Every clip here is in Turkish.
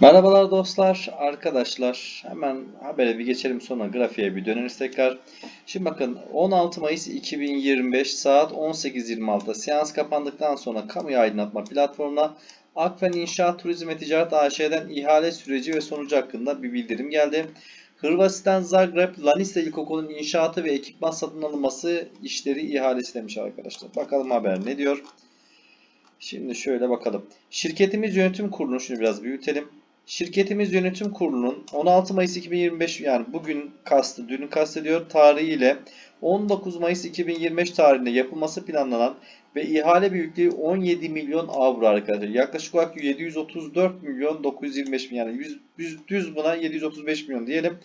Merhabalar dostlar, arkadaşlar. Hemen habere bir geçelim sonra grafiğe bir döneriz tekrar. Şimdi bakın 16 Mayıs 2025 saat 18.26'da seans kapandıktan sonra kamuya aydınlatma platformuna Akfen İnşaat Turizm ve Ticaret AŞ'den ihale süreci ve sonucu hakkında bir bildirim geldi. Hırvatistan Zagreb Lanista İlkokulu'nun inşaatı ve ekipman satın alınması işleri ihalesi demiş arkadaşlar. Bakalım haber ne diyor. Şimdi şöyle bakalım. Şirketimiz yönetim kurulunu şunu biraz büyütelim. Şirketimiz yönetim kurulunun 16 Mayıs 2025 yani bugün kastı, dünü kastediyor tarihiyle 19 Mayıs 2025 tarihinde yapılması planlanan ve ihale büyüklüğü 17 milyon avro arkadaşlar. Yaklaşık olarak 734 milyon 925 milyon yani 100, 100 düz buna 735 milyon diyelim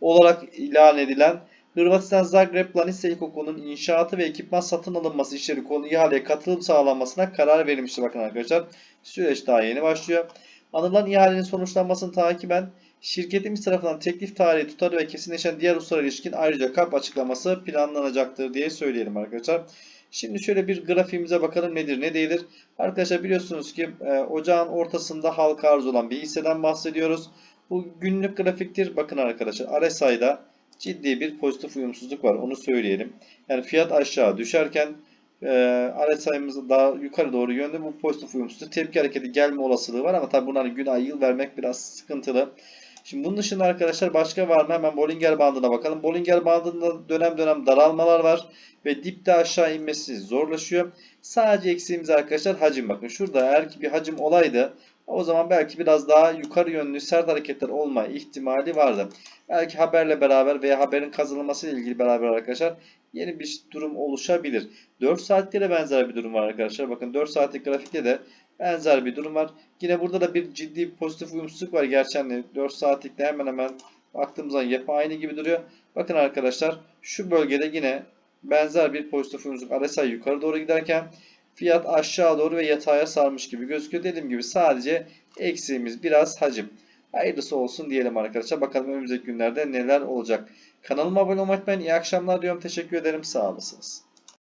olarak ilan edilen Hırvatistan Zagreb Lanisa İlkokulu'nun inşaatı ve ekipman satın alınması işleri konu ihaleye katılım sağlanmasına karar verilmiştir. Bakın arkadaşlar süreç daha yeni başlıyor. Anılan ihalenin sonuçlanmasını takiben şirketimiz tarafından teklif tarihi tutarı ve kesinleşen diğer hususlara ilişkin ayrıca kap açıklaması planlanacaktır diye söyleyelim arkadaşlar. Şimdi şöyle bir grafiğimize bakalım nedir ne değildir. Arkadaşlar biliyorsunuz ki e, ocağın ortasında halka arz olan bir hisseden bahsediyoruz. Bu günlük grafiktir. Bakın arkadaşlar RSI'da ciddi bir pozitif uyumsuzluk var. Onu söyleyelim. Yani fiyat aşağı düşerken e, RSI'miz daha yukarı doğru yönde bu pozitif uyumsuzluk tepki hareketi gelme olasılığı var ama tabi bunların gün ay yıl vermek biraz sıkıntılı. Şimdi bunun dışında arkadaşlar başka var mı? Hemen Bollinger bandına bakalım. Bollinger bandında dönem dönem daralmalar var ve dipte aşağı inmesi zorlaşıyor. Sadece eksiğimiz arkadaşlar hacim bakın. Şurada eğer ki bir hacim olaydı o zaman belki biraz daha yukarı yönlü sert hareketler olma ihtimali vardı. Belki haberle beraber veya haberin kazanılması ile ilgili beraber arkadaşlar yeni bir durum oluşabilir. 4 saatte de benzer bir durum var arkadaşlar. Bakın 4 saatlik grafikte de benzer bir durum var. Yine burada da bir ciddi pozitif uyumsuzluk var. Gerçi hani 4 saatlikte hemen hemen baktığımızda yapı aynı gibi duruyor. Bakın arkadaşlar şu bölgede yine benzer bir pozitif uyumsuzluk. RSI yukarı doğru giderken fiyat aşağı doğru ve yataya sarmış gibi gözüküyor. Dediğim gibi sadece eksiğimiz biraz hacim. Hayırlısı olsun diyelim arkadaşlar. Bakalım önümüzdeki günlerde neler olacak. Kanalıma abone olmayı unutmayın. İyi akşamlar diyorum. Teşekkür ederim. Sağ olasınız.